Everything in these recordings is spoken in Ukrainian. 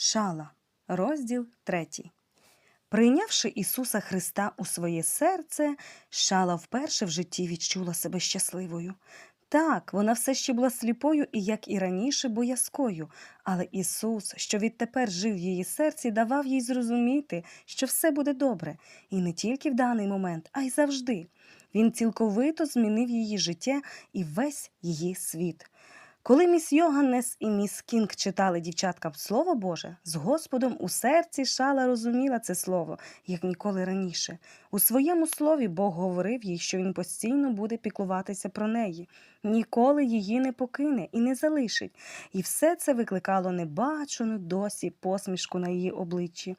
Шала, розділ 3. Прийнявши Ісуса Христа у своє серце, Шала вперше в житті відчула себе щасливою. Так, вона все ще була сліпою і, як і раніше, боязкою, але Ісус, що відтепер жив в її серці, давав їй зрозуміти, що все буде добре, і не тільки в даний момент, а й завжди. Він цілковито змінив її життя і весь її світ. Коли міс Йоганнес і міс Кінг читали дівчаткам Слово Боже, з Господом у серці Шала розуміла це слово, як ніколи раніше. У своєму слові Бог говорив їй, що він постійно буде піклуватися про неї, ніколи її не покине і не залишить. І все це викликало небачену досі посмішку на її обличчі.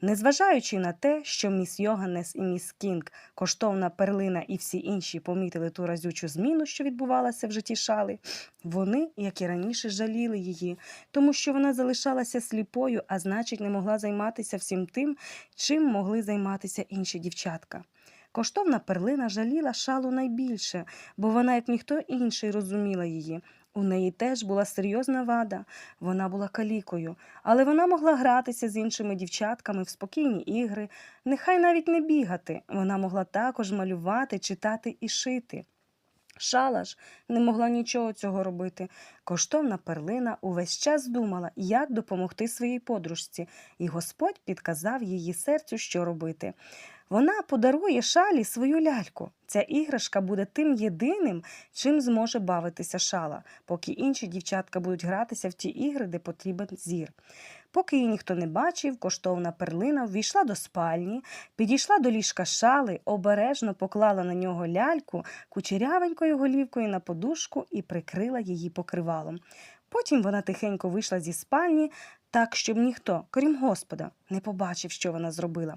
Незважаючи на те, що міс Йоганнес і міс Кінг, коштовна перлина і всі інші помітили ту разючу зміну, що відбувалася в житті шали, вони, як і раніше, жаліли її, тому що вона залишалася сліпою, а значить, не могла займатися всім тим, чим могли займатися інші дівчатка. Коштовна перлина жаліла шалу найбільше, бо вона, як ніхто інший, розуміла її. У неї теж була серйозна вада, вона була калікою, але вона могла гратися з іншими дівчатками в спокійні ігри, нехай навіть не бігати. Вона могла також малювати, читати і шити. Шала ж не могла нічого цього робити. Коштовна перлина увесь час думала, як допомогти своїй подружці, і Господь підказав її серцю, що робити. Вона подарує шалі свою ляльку. Ця іграшка буде тим єдиним, чим зможе бавитися шала, поки інші дівчатка будуть гратися в ті ігри, де потрібен зір. Поки її ніхто не бачив, коштовна перлина ввійшла до спальні, підійшла до ліжка шали, обережно поклала на нього ляльку кучерявенькою голівкою на подушку і прикрила її покривалом. Потім вона тихенько вийшла зі спальні, так, щоб ніхто, крім Господа, не побачив, що вона зробила.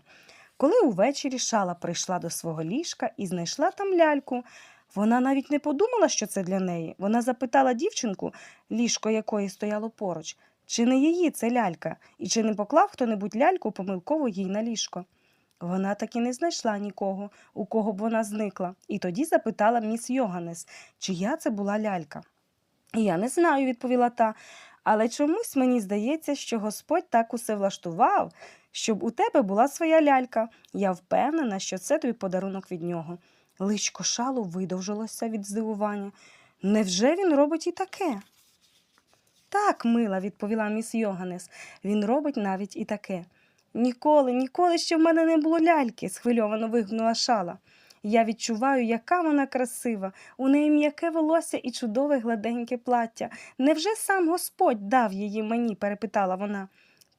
Коли увечері шала прийшла до свого ліжка і знайшла там ляльку, вона навіть не подумала, що це для неї. Вона запитала дівчинку, ліжко якої стояло поруч, чи не її це лялька, і чи не поклав хто-небудь ляльку помилково їй на ліжко. Вона так і не знайшла нікого, у кого б вона зникла, і тоді запитала міс Йоганнес, чия це була лялька. Я не знаю, відповіла та, але чомусь мені здається, що Господь так усе влаштував, щоб у тебе була своя лялька. Я впевнена, що це тобі подарунок від нього. Личко шалу видовжилося від здивування. Невже він робить і таке? Так, мила, відповіла міс Йоганнес, він робить навіть і таке. Ніколи, ніколи ще в мене не було ляльки, схвильовано вигукнула шала. Я відчуваю, яка вона красива. У неї м'яке волосся і чудове гладеньке плаття. Невже сам Господь дав її мені? перепитала вона.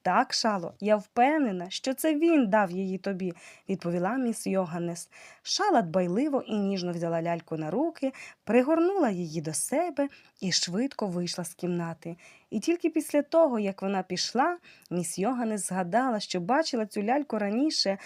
Так, шало, я впевнена, що це він дав її тобі, відповіла міс Йоганнес. Шала дбайливо і ніжно взяла ляльку на руки, пригорнула її до себе і швидко вийшла з кімнати. І тільки після того, як вона пішла, міс Йоганнес згадала, що бачила цю ляльку раніше.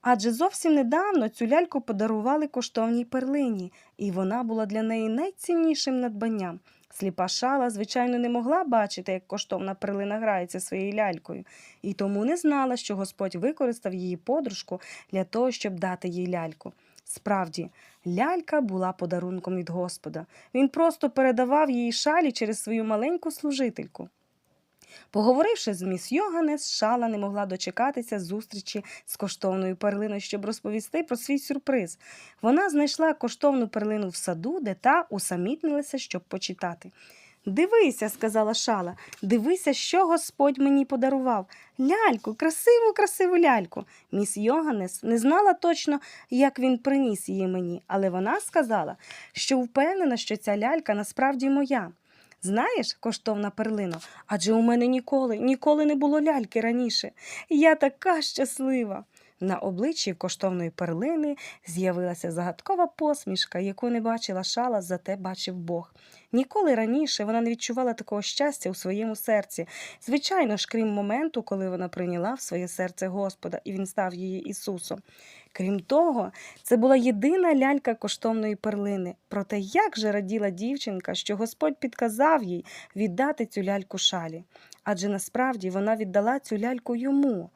Адже зовсім недавно цю ляльку подарували коштовній перлині, і вона була для неї найціннішим надбанням. Сліпа шала, звичайно, не могла бачити, як коштовна перлина грається своєю лялькою, і тому не знала, що Господь використав її подружку для того, щоб дати їй ляльку. Справді, лялька була подарунком від Господа. Він просто передавав її шалі через свою маленьку служительку. Поговоривши з міс Йоганес, шала не могла дочекатися зустрічі з коштовною перлиною, щоб розповісти про свій сюрприз. Вона знайшла коштовну перлину в саду, де та усамітнилася, щоб почитати. Дивися, сказала шала, дивися, що Господь мені подарував. Ляльку, красиву, красиву ляльку. Міс Йоганес не знала точно, як він приніс її мені, але вона сказала, що впевнена, що ця лялька насправді моя. Знаєш, коштовна перлино, адже у мене ніколи, ніколи не було ляльки раніше. Я така щаслива. На обличчі коштовної перлини з'явилася загадкова посмішка, яку не бачила шала, зате бачив Бог. Ніколи раніше вона не відчувала такого щастя у своєму серці. Звичайно ж, крім моменту, коли вона прийняла в своє серце Господа, і він став її Ісусом. Крім того, це була єдина лялька коштовної перлини. Проте як же раділа дівчинка, що Господь підказав їй віддати цю ляльку шалі. Адже насправді вона віддала цю ляльку йому.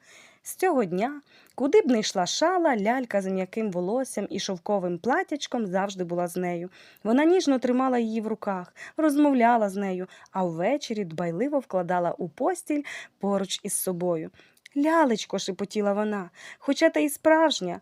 З цього дня, куди б не йшла шала, лялька з м'яким волоссям і шовковим платячком завжди була з нею. Вона ніжно тримала її в руках, розмовляла з нею, а ввечері дбайливо вкладала у постіль поруч із собою. Лялечко, шепотіла вона, хоча та й справжня,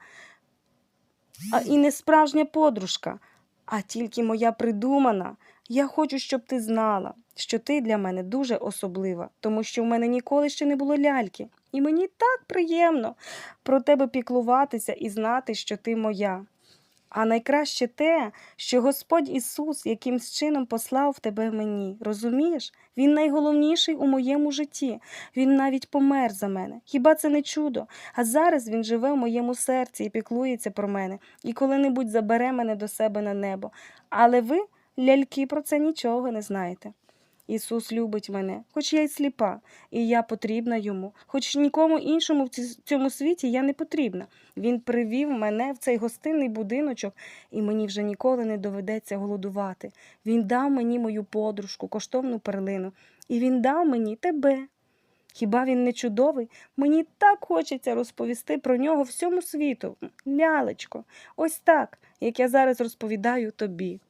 а і не справжня подружка, а тільки моя придумана. Я хочу, щоб ти знала, що ти для мене дуже особлива, тому що в мене ніколи ще не було ляльки. І мені так приємно про тебе піклуватися і знати, що ти моя. А найкраще те, що Господь Ісус якимсь чином послав тебе мені. Розумієш? Він найголовніший у моєму житті. Він навіть помер за мене. Хіба це не чудо? А зараз він живе в моєму серці і піклується про мене, і коли-небудь забере мене до себе на небо. Але ви, ляльки, про це нічого не знаєте. Ісус любить мене, хоч я й сліпа, і я потрібна йому, хоч нікому іншому в цьому світі я не потрібна. Він привів мене в цей гостинний будиночок, і мені вже ніколи не доведеться голодувати. Він дав мені мою подружку, коштовну перлину, і він дав мені тебе. Хіба він не чудовий? Мені так хочеться розповісти про нього всьому світу. Лялечко, ось так, як я зараз розповідаю тобі.